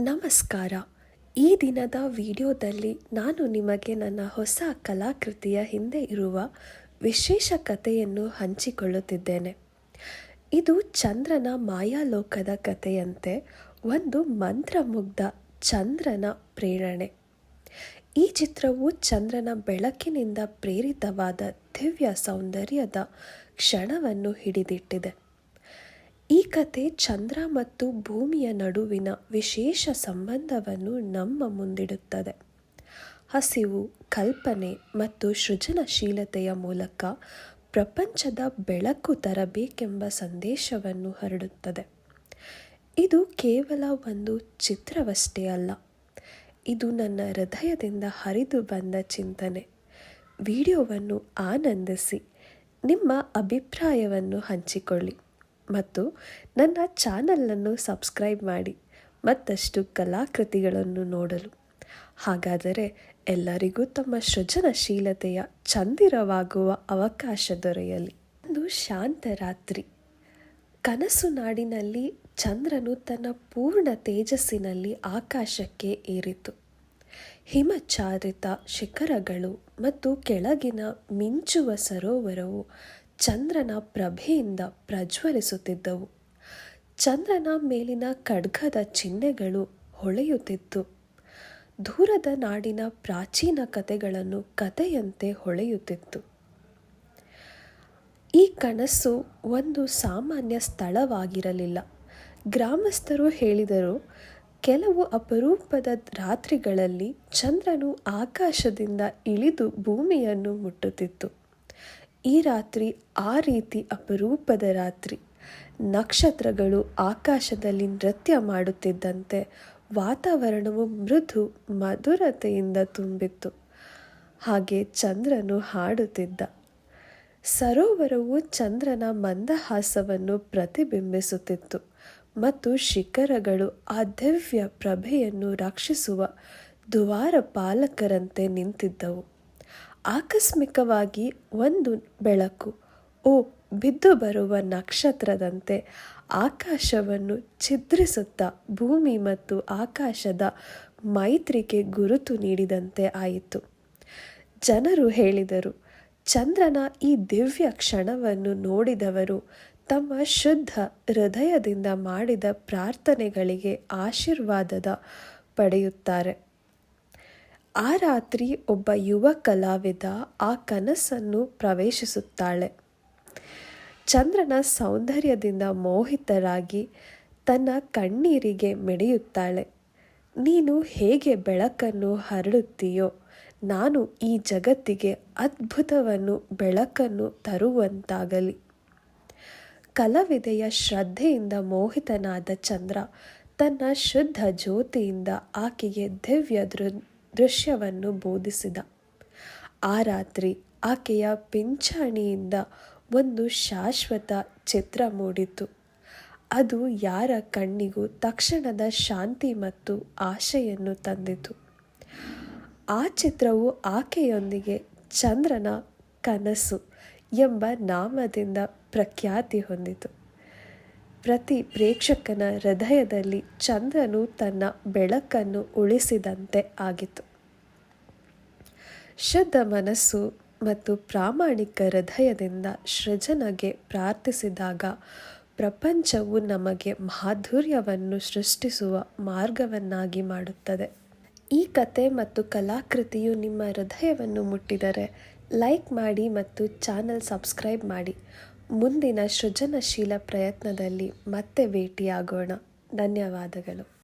ನಮಸ್ಕಾರ. ಈ ದಿನದ ವಿಡಿಯೋದಲ್ಲಿ ನಾನು ನಿಮಗೆ ನನ್ನ ಹೊಸ ಕಲಾಕೃತಿಯ ಹಿಂದೆ ಇರುವ ವಿಶೇಷ ಕಥೆಯನ್ನು ಹಂಚಿಕೊಳ್ಳುತ್ತಿದ್ದೇನೆ. ಇದು ಚಂದ್ರನ ಮಾಯಾಲೋಕದ ಕಥೆಯಂತೆ ಒಂದು ಮಂತ್ರಮುಗ್ಧ ಚಂದ್ರನ ಪ್ರೇರಣೆ. ಈ ಚಿತ್ರವು ಚಂದ್ರನ ಬೆಳಕಿನಿಂದ ಪ್ರೇರಿತವಾದ ದಿವ್ಯ ಸೌಂದರ್ಯದ ಕ್ಷಣವನ್ನು ಹಿಡಿದಿಟ್ಟಿದೆ. ಈ ಕತೆ ಚಂದ್ರ ಮತ್ತು ಭೂಮಿಯ ನಡುವಿನ ವಿಶೇಷ ಸಂಬಂಧವನ್ನು ನಮ್ಮ ಮುಂದಿಡುತ್ತದೆ. ಹಸಿವು, ಕಲ್ಪನೆ ಮತ್ತು ಸೃಜನಶೀಲತೆಯ ಮೂಲಕ ಪ್ರಪಂಚದ ಬೆಳಕು ತರಬೇಕೆಂಬ ಸಂದೇಶವನ್ನು ಹರಡುತ್ತದೆ. ಇದು ಕೇವಲ ಒಂದು ಚಿತ್ರವಷ್ಟೇ ಅಲ್ಲ, ಇದು ನನ್ನ ಹೃದಯದಿಂದ ಹರಿದು ಬಂದ ಚಿಂತನೆ. ವಿಡಿಯೋವನ್ನು ಆನಂದಿಸಿ, ನಿಮ್ಮ ಅಭಿಪ್ರಾಯವನ್ನು ಹಂಚಿಕೊಳ್ಳಿ. ಮತ್ತು ನನ್ನ ಚಾನಲನ್ನು ಸಬ್ಸ್ಕ್ರೈಬ್ ಮಾಡಿ ಮತ್ತಷ್ಟು ಕಲಾಕೃತಿಗಳನ್ನು ನೋಡಲು. ಹಾಗಾದರೆ ಎಲ್ಲರಿಗೂ ತಮ್ಮ ಸೃಜನಶೀಲತೆಯ ಚಂದಿರವಾಗುವ ಅವಕಾಶ ದೊರೆಯಲಿ. ಒಂದು ಶಾಂತ ರಾತ್ರಿ. ಕನಸು ನಾಡಿನಲ್ಲಿ ಚಂದ್ರನು ತನ್ನ ಪೂರ್ಣ ತೇಜಸ್ಸಿನಲ್ಲಿ ಆಕಾಶಕ್ಕೆ ಏರಿತು. ಹಿಮಚಾರಿತ ಶಿಖರಗಳು ಮತ್ತು ಕೆಳಗಿನ ಮಿಂಚುವ ಸರೋವರವು ಚಂದ್ರನ ಪ್ರಭೆಯಿಂದ ಪ್ರಜ್ವಲಿಸುತ್ತಿದ್ದವು. ಚಂದ್ರನ ಮೇಲಿನ ಖಡ್ಗದ ಚಿಹ್ನೆಗಳು ಹೊಳೆಯುತ್ತಿತ್ತು. ದೂರದ ನಾಡಿನ ಪ್ರಾಚೀನ ಕಥೆಗಳನ್ನು ಕಥೆಯಂತೆ ಹೊಳೆಯುತ್ತಿತ್ತು. ಈ ಕನಸು ಒಂದು ಸಾಮಾನ್ಯ ಸ್ಥಳವಾಗಿರಲಿಲ್ಲ. ಗ್ರಾಮಸ್ಥರು ಹೇಳಿದರು, ಕೆಲವು ಅಪರೂಪದ ರಾತ್ರಿಗಳಲ್ಲಿ ಚಂದ್ರನು ಆಕಾಶದಿಂದ ಇಳಿದು ಭೂಮಿಯನ್ನು ಮುಟ್ಟುತ್ತಿತ್ತು. ಈ ರಾತ್ರಿ ಆ ರೀತಿ ಅಪರೂಪದ ರಾತ್ರಿ. ನಕ್ಷತ್ರಗಳು ಆಕಾಶದಲ್ಲಿ ನೃತ್ಯ ಮಾಡುತ್ತಿದ್ದಂತೆ ವಾತಾವರಣವು ಮೃದು ಮಧುರತೆಯಿಂದ ತುಂಬಿತ್ತು. ಹಾಗೆ ಚಂದ್ರನು ಹಾಡುತ್ತಿದ್ದ. ಸರೋವರವು ಚಂದ್ರನ ಮಂದಹಾಸವನ್ನು ಪ್ರತಿಬಿಂಬಿಸುತ್ತಿತ್ತು ಮತ್ತು ಶಿಖರಗಳು ಆ ದಿವ್ಯ ಪ್ರಭೆಯನ್ನು ರಕ್ಷಿಸುವ ದ್ವಾರಪಾಲಕರಂತೆ ನಿಂತಿದ್ದವು. ಆಕಸ್ಮಿಕವಾಗಿ ಒಂದು ಬೆಳಕು, ಓ, ಬಿದ್ದು ಬರುವ ನಕ್ಷತ್ರದಂತೆ ಆಕಾಶವನ್ನು ಛಿದ್ರಿಸುತ್ತಾ ಭೂಮಿ ಮತ್ತು ಆಕಾಶದ ಮೈತ್ರಿಗೆ ಗುರುತು ನೀಡಿದಂತೆ ಆಯಿತು. ಜನರು ಹೇಳಿದರು, ಚಂದ್ರನ ಈ ದಿವ್ಯ ಕ್ಷಣವನ್ನು ನೋಡಿದವರು ತಮ್ಮ ಶುದ್ಧ ಹೃದಯದಿಂದ ಮಾಡಿದ ಪ್ರಾರ್ಥನೆಗಳಿಗೆ ಆಶೀರ್ವಾದದ ಪಡೆಯುತ್ತಾರೆ. ಆ ರಾತ್ರಿ ಒಬ್ಬ ಯುವ ಕಲಾವಿದ ಆ ಕನಸನ್ನು ಪ್ರವೇಶಿಸುತ್ತಾಳೆ. ಚಂದ್ರನ ಸೌಂದರ್ಯದಿಂದ ಮೋಹಿತರಾಗಿ ತನ್ನ ಕಣ್ಣೀರಿಗೆ ಮಿಡಿಯುತ್ತಾಳೆ. ನೀನು ಹೇಗೆ ಬೆಳಕನ್ನು ಹರಡುತ್ತೀಯೋ, ನಾನು ಈ ಜಗತ್ತಿಗೆ ಅದ್ಭುತವನ್ನು ಬೆಳಕನ್ನು ತರುವಂತಾಗಲಿ. ಕಲಾವಿದೆಯ ಶ್ರದ್ಧೆಯಿಂದ ಮೋಹಿತನಾದ ಚಂದ್ರ ತನ್ನ ಶುದ್ಧ ಜ್ಯೋತಿಯಿಂದ ಆಕೆಗೆ ದಿವ್ಯ ದೃ ದೃಶ್ಯವನ್ನು ಬೋಧಿಸಿದ. ಆ ರಾತ್ರಿ ಆಕೆಯ ಪಿಂಚಾಣಿಯಿಂದ ಒಂದು ಶಾಶ್ವತ ಚಿತ್ರ ಮೂಡಿತು. ಅದು ಯಾರ ಕಣ್ಣಿಗೂ ತಕ್ಷಣದ ಶಾಂತಿ ಮತ್ತು ಆಶೆಯನ್ನು ತಂದಿತು. ಆ ಚಿತ್ರವು ಆಕೆಯೊಂದಿಗೆ ಚಂದ್ರನ ಕನಸು ಎಂಬ ನಾಮದಿಂದ ಪ್ರಖ್ಯಾತಿ ಹೊಂದಿತು. ಪ್ರತಿ ಪ್ರೇಕ್ಷಕನ ಹೃದಯದಲ್ಲಿ ಚಂದ್ರನು ತನ್ನ ಬೆಳಕನ್ನು ಉಳಿಸಿದಂತೆ ಆಗಿತು ಶುದ್ಧ ಮನಸ್ಸು ಮತ್ತು ಪ್ರಾಮಾಣಿಕ ಹೃದಯದಿಂದ ಸೃಜನಗೆ ಪ್ರಾರ್ಥಿಸಿದಾಗ ಪ್ರಪಂಚವು ನಮಗೆ ಮಾಧುರ್ಯವನ್ನು ಸೃಷ್ಟಿಸುವ ಮಾರ್ಗವನ್ನಾಗಿ ಮಾಡುತ್ತದೆ. ಈ ಕತೆ ಮತ್ತು ಕಲಾಕೃತಿಯು ನಿಮ್ಮ ಹೃದಯವನ್ನು ಮುಟ್ಟಿದರೆ ಲೈಕ್ ಮಾಡಿ ಮತ್ತು ಚಾನಲ್ ಸಬ್ಸ್ಕ್ರೈಬ್ ಮಾಡಿ. ಮುಂದಿನ ಸೃಜನಶೀಲ ಪ್ರಯತ್ನದಲ್ಲಿ ಮತ್ತೆ ಭೇಟಿಯಾಗೋಣ. ಧನ್ಯವಾದಗಳು.